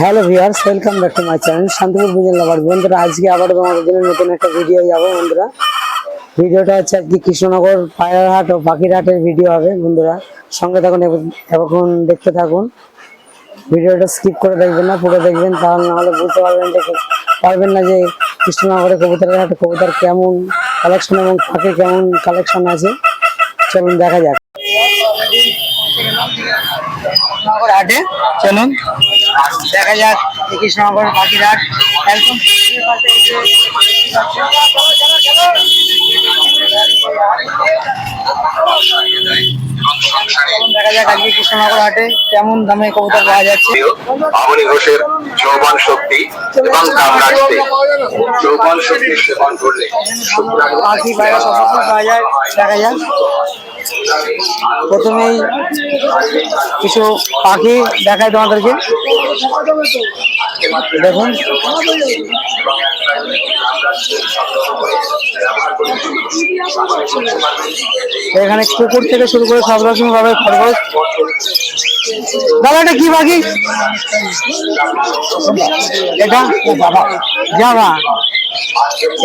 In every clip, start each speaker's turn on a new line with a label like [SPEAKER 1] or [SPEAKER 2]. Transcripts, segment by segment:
[SPEAKER 1] Hello viewers, welcome back to my channel Shantipur বুঝেন lover বন্ধুরা, আজকে আবার তোমাদের জন্য নতুন একটা ভিডিও যাব বন্ধুরা। ভিডিওটা হচ্ছে আর কি কৃষ্ণনগর পায়রাহাট ও পাখিরহাটের ভিডিও হবে বন্ধুরা। সঙ্গে থাকুন এখন দেখতে থাকুন। ভিডিওটা স্কিপ করে দেখবেন না, পুরো দেখবেন, তাহলে নাহলে বুঝতে পারবেন যে পারবেন না যে কৃষ্ণনগরে কবুতরের হাটে কবুতর কেমন কালেকশন এবং পাখির কেমন কালেকশন আছে। চলুন দেখা যাক। হাটে, চলুন। দেখা যাক কৃষ্ণনগর পাখিরাট একদম Thank চলুন দেখা যাক আজকে কৃষ্ণনগর হাটে কেমন দামে কবুতর পাওয়া যাচ্ছে।
[SPEAKER 2] মামনি ঘোষের যৌবন শক্তি এবং কামরাজতে যৌবন শক্তি সেবন করলে
[SPEAKER 1] পাখি পায়রা সব রকম পাওয়া যায় দেখা যাক। প্রথমেই কিছু পাখি দেখায় তোমাদেরকে। দেখুন। এখানে কুকুর থেকে শুরু করে সব রকম ভাবে খরগোশ দাদা কি পাখি এটা জাভা।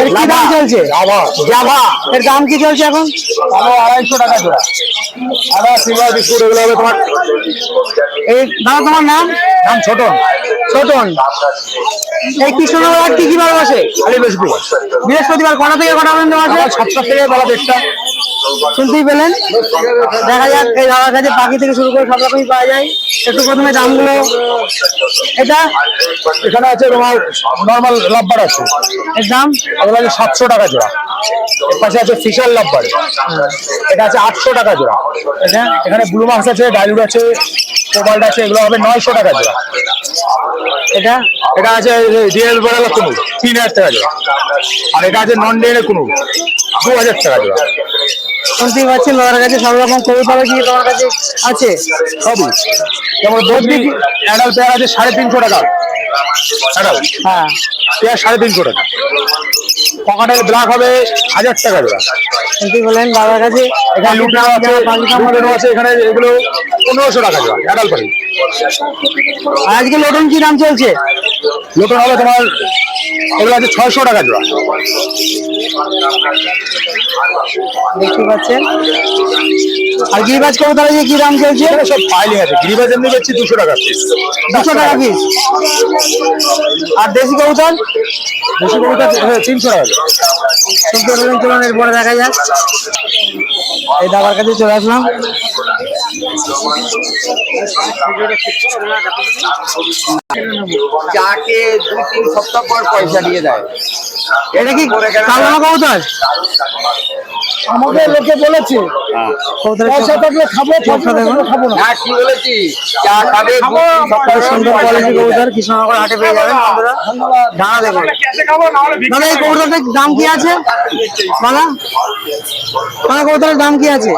[SPEAKER 1] এর কি দাম চলছে? জাভা। এর দাম কি চলছে এখন?
[SPEAKER 3] আড়াইশো টাকা জোড়া আদা সিলভার বিস্কুট এগুলো হবে তোমার
[SPEAKER 1] এই দাদা তোমার নাম?
[SPEAKER 3] নাম ছোটন।
[SPEAKER 1] ছোটন। এই কৃষ্ণনগর কি কি বার বসে
[SPEAKER 3] খালি বৃহস্পতিবার।
[SPEAKER 1] বৃহস্পতিবার কটা থেকে কটা পর্যন্ত আছে
[SPEAKER 3] সাতটা থেকে বেলা দেড়টা।
[SPEAKER 1] শুনতেই পেলেন? দেখা যাক এই দাদার কাছে পাখি থেকে শুরু করে সব রকমই পাওয়া যায়। একটু প্রথমে দামগুলো। এটা?
[SPEAKER 3] এখানে আছে তোমার নর্মাল লাভবার আছে।
[SPEAKER 1] এর দাম?
[SPEAKER 3] এগুলো আছে সাতশো টাকা জোড়া। এর পাশে আছে ফিশার লাভবার এটা আছে আটশো টাকা জোড়া।
[SPEAKER 1] এটা?
[SPEAKER 3] এখানে ব্লু মাছ আছে ডাইলুট আছে কোবাল্ট আছে এগুলো হবে নয়শো টাকা জোড়া।
[SPEAKER 1] এটা?
[SPEAKER 3] এটা আছে ডিএল বড়ালা কুনুর তিন হাজার টাকা জোড়া। আর এটা আছে নন ডিএল কুনুর দু হাজার টাকা জোড়া।
[SPEAKER 1] শুনতেই পাচ্ছি দাদার কাছে সব রকম কবিতা কি তোমার কাছে আছে?
[SPEAKER 3] সবই। যেমন বদ্রি অ্যাডাল পেয়ার আছে সাড়ে তিনশো টাকা। অ্যাডাল?
[SPEAKER 1] হ্যাঁ।
[SPEAKER 3] পেয়ার সাড়ে তিনশো টাকা। পকেটের ব্ল্যাক হবে হাজার টাকা জোড়া
[SPEAKER 1] কি বলেন বাবার কাছে।
[SPEAKER 3] এখানে লুটেরও আছে লুটেরও আছে এখানে এগুলো পনেরোশো টাকা জোড়া অ্যাডাল পাখি
[SPEAKER 1] আজকে নতুন কি দাম চলছে?
[SPEAKER 3] লুটের হবে তোমার এগুলো আছে ছয়শো টাকা জোড়া।
[SPEAKER 1] দেখতে পাচ্ছেন? আর গিরিবাজ কবুতর যে কি দাম চলছে?
[SPEAKER 3] সব ফাইলিং আছে। গিরিবাজ এমনি বেচছি দুশো টাকা পিস
[SPEAKER 1] দুশো টাকা পিস আর দেশি কবুতর?
[SPEAKER 3] দুশো কবিতা তিনশো টাকা
[SPEAKER 1] শুনতে পেলেন চলুন এরপরে দেখা যাক। এই দাবার কাছে চলে আসলাম।
[SPEAKER 2] যাকে দুই তিন সপ্তাহ পর পয়সা দিয়ে দেয়।
[SPEAKER 1] এটা কি কবুতর?
[SPEAKER 3] লোকে বলেছে পয়সা থাকলে খাব
[SPEAKER 1] চোখটা দেখুন
[SPEAKER 3] খাব না।
[SPEAKER 2] হ্যাঁ কি বলেছি? চা খাবে
[SPEAKER 1] খুব সুন্দর কোয়ালিটি কবুতর কৃষ্ণনগর হাটে পেয়ে যাবেন বন্ধুরা। দাঁড়া দেখুন। দাদা এই কবুতরটার দাম কি আছে? কবুতরের দাম কি আছে?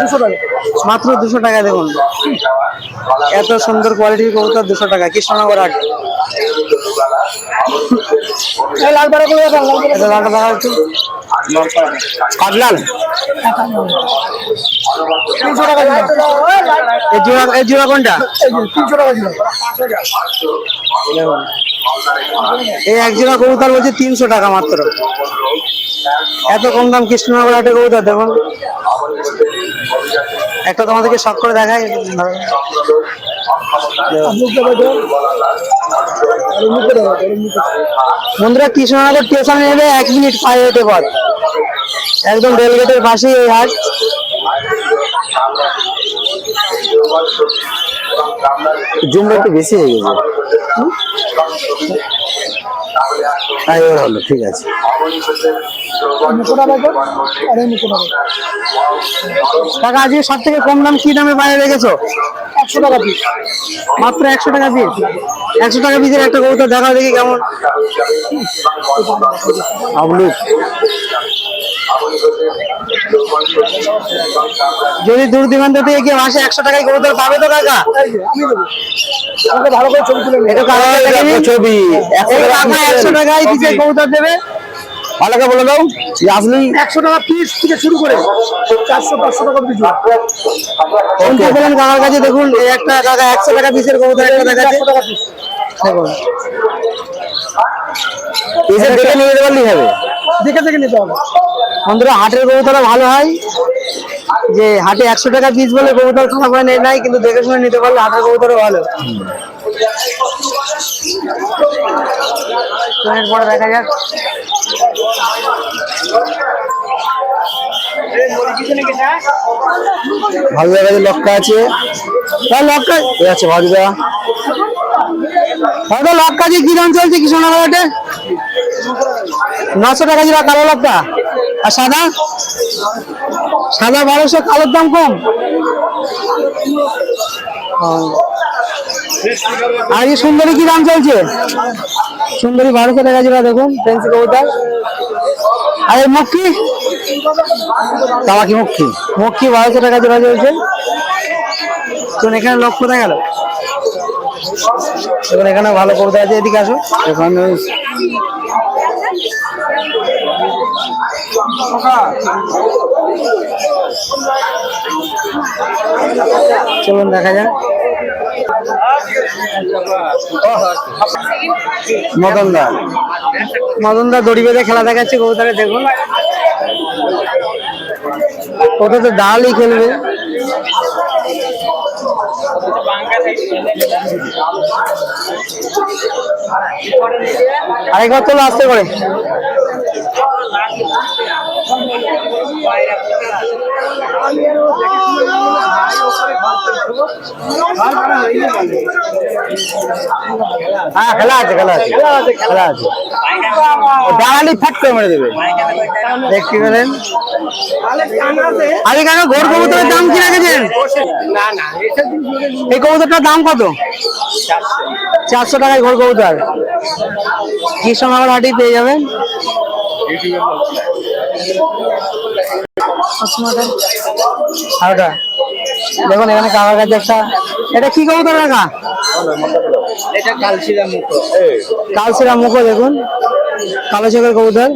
[SPEAKER 3] দুশো টাকা।
[SPEAKER 1] মাত্র দুশো টাকা দেখুন। এত সুন্দর কোয়ালিটির কবুতর দুশো টাকা কৃষ্ণনগর হাট।
[SPEAKER 3] এই লাল বাড়া করে
[SPEAKER 1] দেখা কাটলাল
[SPEAKER 3] তিনশো টাকা
[SPEAKER 1] এই জোড়া এই জোড়া কোনটা?
[SPEAKER 3] তিনশো টাকা
[SPEAKER 1] এই এক জোড়া কবুতর বলছে তিনশো টাকা মাত্র। এত কম দাম কৃষ্ণনগর একটা কবুতর, দেখুন। একটা তোমাদেরকে শখ করে
[SPEAKER 3] মুখে
[SPEAKER 1] বন্ধুরা, কৃষ্ণনগর স্টেশন নেবে এক মিনিট পায়ে হেঁটে পথ একদম রেলগেটের পাশেই এই হাট। জুমটা একটু বেশি হয়ে গেছে। হ্যাঁ এবার হলো ঠিক আছে। টাকা আজকে সব থেকে কম দাম কি দামে বাইরে রেখেছো?
[SPEAKER 3] একশো টাকা পিস
[SPEAKER 1] মাত্র একশো টাকা পিস একশো টাকা পিসের একটা কবুতর দেখা দেখি কেমন। আবলু যদি দূর দিগন্ত থেকে কেউ আসে একশো টাকায় কবুতর পাবে তো কাকা?
[SPEAKER 3] ভালো করে ছবি তুলে।
[SPEAKER 1] এটা কাকা ছবি একশো টাকায় পিসের কবুতর দেবে? ভালো করে বলে দাও আসলে
[SPEAKER 3] একশো টাকা পিস থেকে শুরু করে চারশো পাঁচশো টাকা পিস
[SPEAKER 1] শুনতে পেলেন কাকার কাছে দেখুন এই একটা কাকা একশো টাকা পিসের কবুতর একটা
[SPEAKER 3] টাকা
[SPEAKER 1] দেখুন।
[SPEAKER 4] এসে দেখে নিয়ে যেতে পারলেই হবে।
[SPEAKER 1] দেখে দেখে নিতে হবে। বন্ধুরা, হাটের কবুতরা ভালো হয়। যে হাটে একশো টাকা পিস বলে কবুতর খারাপ হয় নাই, কিন্তু দেখে শুনে নিতে পারলে হাটের কবুতরও ভালো। এরপরে দেখা যাক।
[SPEAKER 4] আছে। এ আছে
[SPEAKER 1] যে কি দাম চলছে কৃষ্ণনগর নশো টাকা জোড়া কালো লক্কা আর সাদা? সাদা বারোশো, কালোর দাম কম। আর এই সুন্দরী কি দাম চলছে? সুন্দরী বারোশো টাকা জোড়া দেখুন ফেন্সি কবুতর। আর এই মক্কি?
[SPEAKER 4] তামাকি মুখী
[SPEAKER 1] মক্কি? বারোশো টাকা জোড়া চলছে। তো এখানে লক্ষ কোথায় গেল? দেখুন এখানে ভালো কবুতর আছে, এদিকে আসো।
[SPEAKER 4] এখানে
[SPEAKER 1] চলুন দেখা যাক।
[SPEAKER 4] মদন দা
[SPEAKER 1] মদনদা দড়ি বেঁধে খেলা দেখাচ্ছে কবুতরে দেখুন। ওটা তো ডালই খেলবে। আরেকবার তোলো আসতে করে।
[SPEAKER 4] হ্যাঁ খেলা আছে খেলা আছে। খেলা আছে ও ডাঙালি ফট করে মেরে দেবে।
[SPEAKER 1] দেখতে পেলেন আরে কাকা, ঘোর কবুতরের দাম কি রেখেছেন? এই কবুতরটার দাম কত? চারশো টাকায় ঘোর কবুতর। কৃষ্ণনগর হাটেই পেয়ে যাবেন? দেখুন এখানে কাকার কাছে একটা এটা কি কবুতর কাকা?
[SPEAKER 4] এটা কালচিরা মুখ।
[SPEAKER 1] কালসিরা মুখো দেখুন। কালো চোখের কবুতর।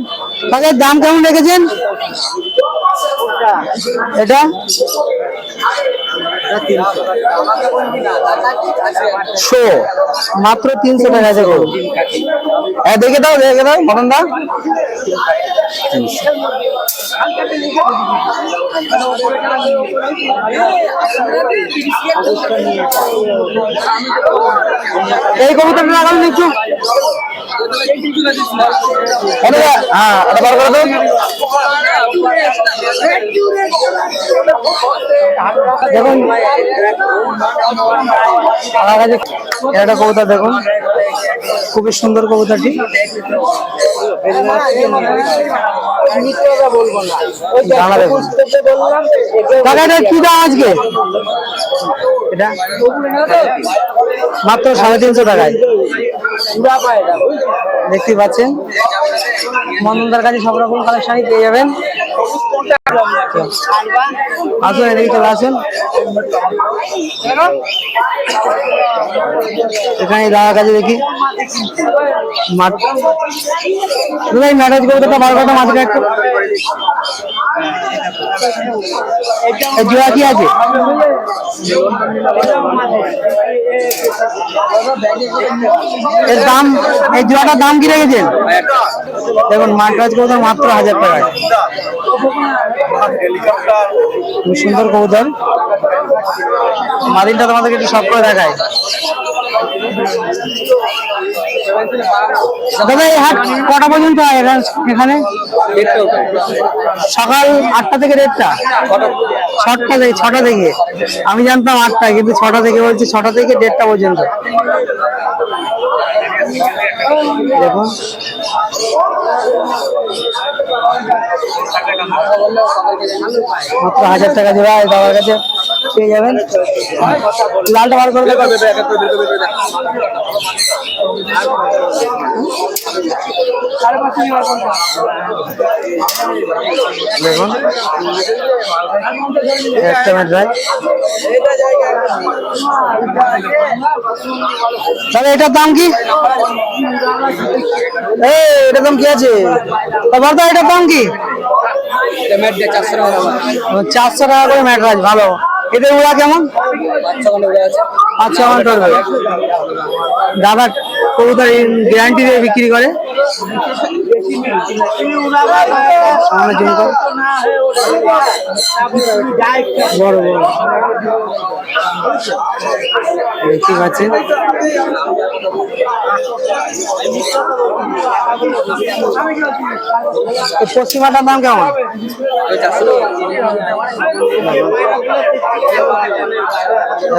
[SPEAKER 1] তাদের দাম কেমন রেখেছেন? এটা? শো। মাত্র তিনশো টাকা হ্যাঁ দেখে দাও দেখে দাও মদন দা এই লাগান একটু
[SPEAKER 4] এটা হ্যাঁ
[SPEAKER 1] দেখুন আমার একটা কবুতর দেখুন। খুবই সুন্দর এটা কি দাম আজকে? এটা? মাত্র সাড়ে তিনশো টাকায়। দেখতে পাচ্ছেন। মন্দনদার কাছে সব রকম কালেকশনই পেয়ে যাবেন। আসুন, এদিকে চলে আসুন। এখানে দাদার কাছে দেখি। মাঠ দাদা, এই ম্যারেজ করতে বার কথা মাঝখানে একটু। জোড়া কি আছে? এর দাম, এই জোড়াটার দাম কি রেখেছেন? দেখুন মাঠরাজ কবুতর মাত্র হাজার টাকায়। খুব সুন্দর কবুতর। মাদিনটা তোমাদেরকে একটু সব করে দেখায় এই হাট কটা পর্যন্ত এখানে? সকাল আটটা থেকে দেড়টা? ছটা থেকে ছটা থেকে। আমি জানতাম আটটা কিন্তু ছটা থেকে বলছি ছটা থেকে দেড়টা পর্যন্ত। দেখুন। মাত্র হাজার টাকা জোড়া এই বাবার কাছে পেয়ে যাবেন। লালটা বার করে দেখুন। একটা মিনিট ভাই তাহলে এটার দাম কি? এই এটার দাম কি আছে? তারপর তো এটার দাম কি? চারশো টাকা করে ম্যাটরাজ ভালো। এদের উড়া কেমন? আচ্ছা আমার দাদা কবুতর গ্যারান্টি দিয়ে বিক্রি করে? সামনে জুম বড় বড়। দেখতে পাচ্ছেন। পশ্চিমাটার দাম কেমন?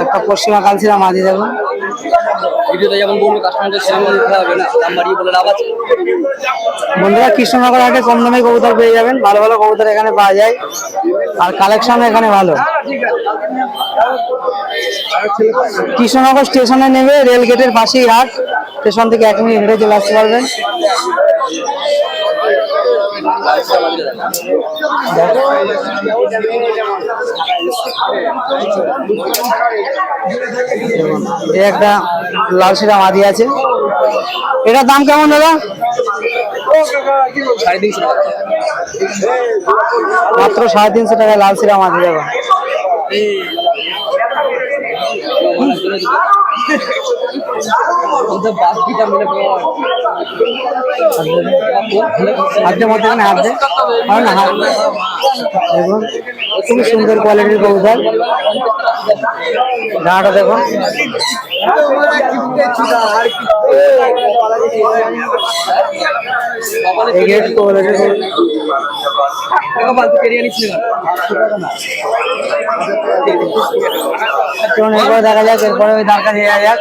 [SPEAKER 1] একটা পশ্চিমা কালচিরা মাঝি দেখুন
[SPEAKER 4] ভিডিওতে যেমন বলব কাস্টমারদের সেরকম দিতে হবে না? দাম বাড়িয়ে বলে লাভ আছে?
[SPEAKER 1] বন্ধুরা কৃষ্ণনগর হাটে কম দামে কবুতর পেয়ে যাবেন। ভালো ভালো কবুতর এখানে পাওয়া যায়। আর কালেকশন এখানে ভালো। কৃষ্ণনগর স্টেশনে নেমে রেল গেটের পাশেই হাট। স্টেশন থেকে এক মিনিট হেঁটে চলে আসতে পারবেন। একটা লাল সিরা মাদি আছে। এটার দাম কেমন দাদা?
[SPEAKER 4] টাকা
[SPEAKER 1] মাত্র সাড়ে তিনশো টাকায় লাল সিরা মাদি দেবো হাতের মধ্যে এখানে হাত দে। হয় না? হাত দেখুন, খুবই সুন্দর কোয়ালিটির কবুতর ডানাটা চলুন দেখা যাক, এরপরে ওই দাঁড় কাছে যাওয়া যাক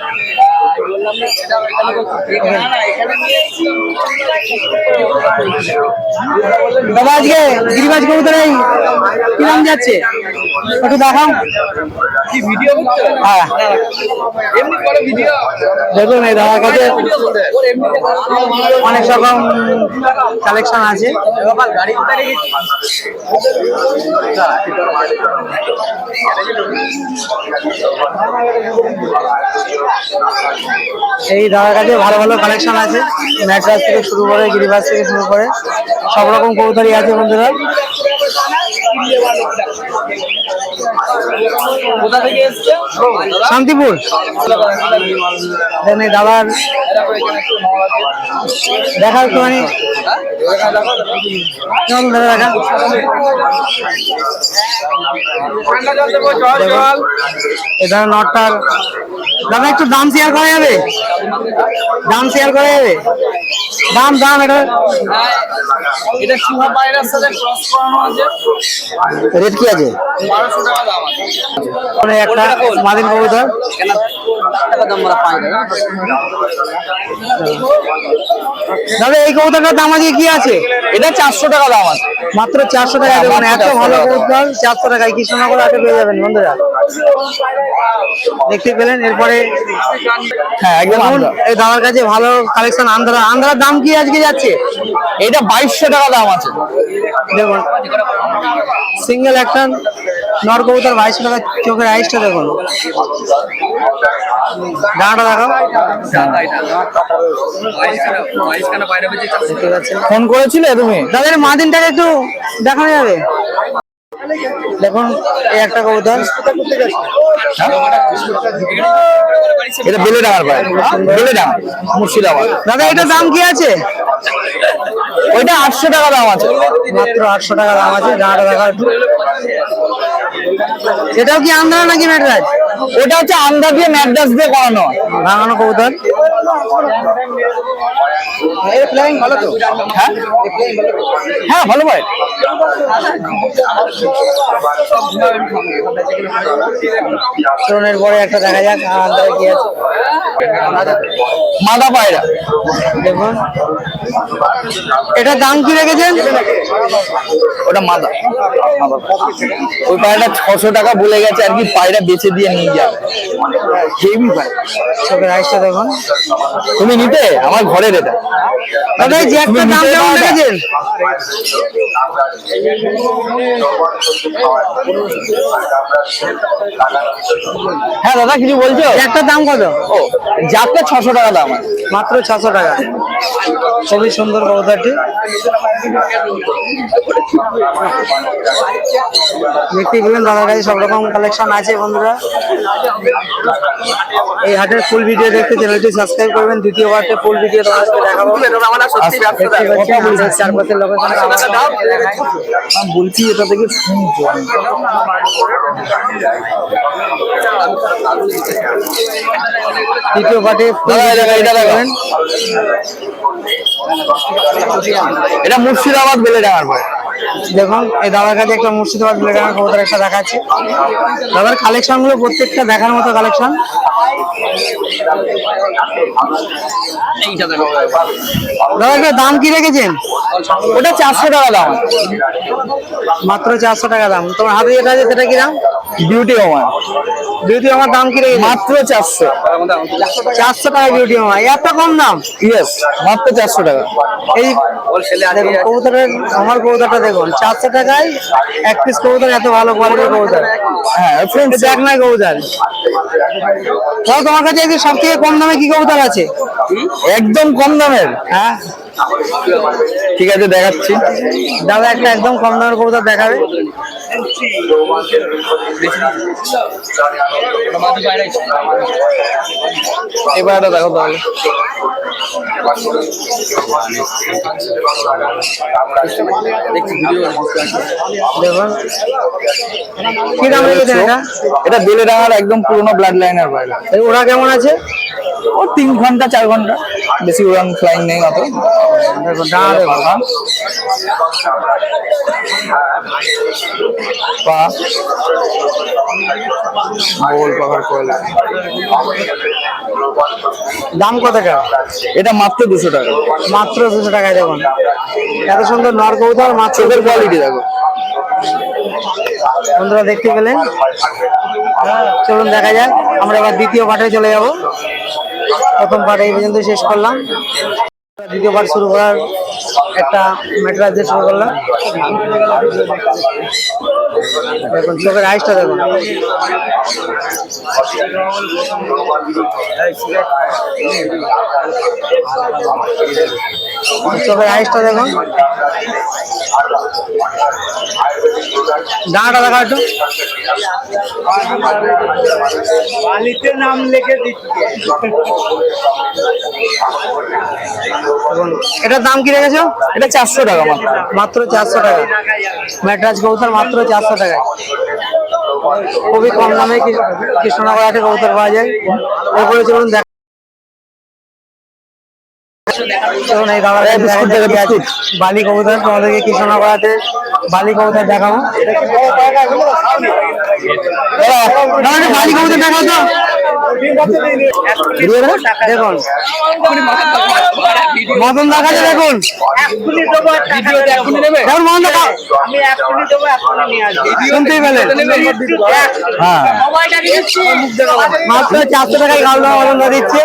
[SPEAKER 1] দাদা আজকে গিরিবাজ কবুতর এই কি নাম যাচ্ছে? একটু দেখাও।
[SPEAKER 4] কি ভিডিও
[SPEAKER 1] হ্যাঁ।
[SPEAKER 4] এমনি
[SPEAKER 1] দেখুন, এই দাদার কাছে অনেক রকম কালেকশন আছে।
[SPEAKER 4] গাড়ি
[SPEAKER 1] এই দাদার কাছে ভালো ভালো কালেকশন আছে। ম্যাট্রাস থেকে শুরু করে গিরিবাস থেকে শুরু করে, সব রকম কবুতরই আছে বন্ধুরা।
[SPEAKER 4] কোথা থেকে এসছে?
[SPEAKER 1] শান্তিপুর। দাদার দেখা দাদা দেখা। দেখুন, এই দাদা একটু দাম শেয়ার করা যাবে? দাম শেয়ার করা যাবে? দাম দাম এটা
[SPEAKER 4] এটা সুহা পায়রার সাথে ক্রস করানো আছে।
[SPEAKER 1] রেট কি আছে?
[SPEAKER 4] বারোশো টাকা দাম আছে
[SPEAKER 1] মানে একটা মাদিন কবুতর। দাদা এই কবুতরটার দাম আজকে কি আছে?
[SPEAKER 4] এটা চারশো টাকা দাম আছে।
[SPEAKER 1] মাত্র চারশো টাকা দেবেন এত ভালো কবুতর চারশো টাকায় কৃষ্ণনগর হাটে পেয়ে যাবেন বন্ধুরা? দেখতে পেলেন এরপরে
[SPEAKER 4] হ্যাঁ একদম
[SPEAKER 1] এই দাদার কাছে ভালো কালেকশন আন্ধ্রা। আন্ধ্রার দাম কি আজকে যাচ্ছে?
[SPEAKER 4] এটা বাইশশো টাকা দাম আছে।
[SPEAKER 1] দেখুন সিঙ্গেল একটা নর কবুতর বাইশশো টাকা চোখের আইসটা দেখুন। ডানাটা দেখাও।
[SPEAKER 4] ফোন করেছিলে তুমি?
[SPEAKER 1] তাদের মাদিনটাকে একটু দেখানো যাবে? দেখুন এই একটা কবুতর।
[SPEAKER 4] এটা বেলে ডাঙার পায় বেলে ডাঙা মুর্শিদাবাদ।
[SPEAKER 1] দাদা এটার দাম কি আছে?
[SPEAKER 4] ওইটা আটশো টাকা দাম আছে।
[SPEAKER 1] মাত্র আটশো টাকা দাম আছে ডানাটা দেখা এটাও কি আন্ধ্রা নাকি ম্যাটরাজ?
[SPEAKER 4] ওটা হচ্ছে আন্দা দিয়ে ম্যাডাস দিয়ে করানো।
[SPEAKER 1] ভাঙানো কবুতর।
[SPEAKER 4] ভালো তো? হ্যাঁ? হ্যাঁ ভালো পায়
[SPEAKER 1] চরণের পরে একটা দেখা যাক কি আছে।
[SPEAKER 4] মাদা পায়রা।
[SPEAKER 1] দেখুন। এটার দাম কি রেখেছেন?
[SPEAKER 4] ওটা মাদা। ওই পায়রাটা ছশো টাকা বলে গেছে আর কি পায়রা বেচে দিয়ে নিয়ে যাবে। হেভি পায়
[SPEAKER 1] চোখের আইসটা দেখুন।
[SPEAKER 4] তুমি নিতে? আমার ঘরের এটা।
[SPEAKER 1] দাদা যে একটা দাম কেমন? রেখেছেন
[SPEAKER 4] হ্যাঁ দাদা কিছু বলছো?
[SPEAKER 1] একটা দাম কত?
[SPEAKER 4] ও যাতে ছশো টাকা দাম।
[SPEAKER 1] মাত্র ছশো টাকা। খুবই সুন্দর কবুতরটি দেখতেই পেলেন দাদার কাছে সব রকম কালেকশন আছে বন্ধুরা। এই হাটের ফুল ভিডিও দেখতে চ্যানেলটি সাবস্ক্রাইব করবেন। দ্বিতীয় পার্টে ফুল ভিডিও তোমাদেরকে দেখাবো।
[SPEAKER 4] আমি বলছি এটা থেকে
[SPEAKER 1] দ্বিতীয় পার্টে
[SPEAKER 4] দাদা, এটা মুর্শিদাবাদ বেলে ডাঙার ভাই
[SPEAKER 1] দেখুন এই দাদার কাছে একটা মুর্শিদাবাদ ব্লেডার কবুতর একটা দেখাচ্ছে। দাদার কালেকশনগুলো প্রত্যেকটা দেখার মতো কালেকশন দাদা এটার দাম কি রেখেছেন?
[SPEAKER 4] ওটা চারশো টাকা দাম।
[SPEAKER 1] মাত্র চারশো টাকা দাম। তোমার হাতে যেটা আছে সেটা কি দাম?
[SPEAKER 4] বিউটি ওমান
[SPEAKER 1] বিউটি আমার দাম কি রেখেছে
[SPEAKER 4] মাত্র চারশো।
[SPEAKER 1] চারশো টাকা বিউটি আমার এত কম দাম?
[SPEAKER 4] ইয়েস মাত্র চারশো টাকা।
[SPEAKER 1] এই কবুতরের আমার কবুতরটা দেখুন চারশো টাকায় এক পিস কবুতর এত ভালো কোয়ালিটির কবুতর।
[SPEAKER 4] হ্যাঁ
[SPEAKER 1] দেখ না কবুতর। তাও তোমার কাছে সব থেকে কম দামে কি কবুতর আছে?
[SPEAKER 4] একদম কম দামের।
[SPEAKER 1] হ্যাঁ?
[SPEAKER 4] ঠিক আছে দেখাচ্ছি।
[SPEAKER 1] দাদা একটা একদম কম দামের কবুতর দেখাবে।
[SPEAKER 4] এবার এটা দেখো তাহলে।
[SPEAKER 1] কি দাম রেখেছেন এটা?
[SPEAKER 4] এটা বেলে ডাঙার একদম পুরোনো ব্লাড লাইনের বাইরে
[SPEAKER 1] ওরা কেমন আছে?
[SPEAKER 4] ও তিন ঘণ্টা চার ঘণ্টা। বেশি উড়ান ফ্লাইং নেই অত। পা। গোল কোয়েল।
[SPEAKER 1] দাম কত টাকা?
[SPEAKER 4] এটা মাত্র দুশো টাকা।
[SPEAKER 1] মাত্র দুশো টাকায় দেখুন। এত সুন্দর নর কবুতর মাত্র
[SPEAKER 4] চোখের কোয়ালিটি দেখো।
[SPEAKER 1] বন্ধুরা দেখতে পেলেন? চলুন দেখা যাক। আমরা এবার দ্বিতীয় পার্টে চলে যাব। প্রথম পার্ট এই পর্যন্ত শেষ করলাম। দ্বিতীয় পার্ট শুরু করার একটা ম্যাটেরিয়াল দিয়ে শুরু করলাম। দেখুন, চোখের আইসটা দেখুন। চোখের আইসটা দেখুন। ডানাটা দেখা একটু। বালিতে নাম লিখে দিচ্ছে। এটার দাম কি রেখেছো?
[SPEAKER 4] এটা চারশো টাকা মাত্র।
[SPEAKER 1] মাত্র চারশো টাকা। ম্যাট্রাজ কবুতর মাত্র চারশো টাকায়। খুবই কম দামে কৃষ্ণনগর হাটে কবুতর পাওয়া যায়। এরপরে চলুন দেখ চলুন এই দাদা
[SPEAKER 4] বিস্কুট দেখো, বিস্কুট।
[SPEAKER 1] বালি কবুতর তোমাদেরকে বালি কবুতর দেখাবো। বালি কবুতর দেখাও তো। দেখুন। মদন দেখাচ্ছে দেখুন। দেখুন মদন দেখা শুনতেই
[SPEAKER 4] হ্যাঁ
[SPEAKER 1] মাত্র চারশো টাকায় গাল মদন দিচ্ছে।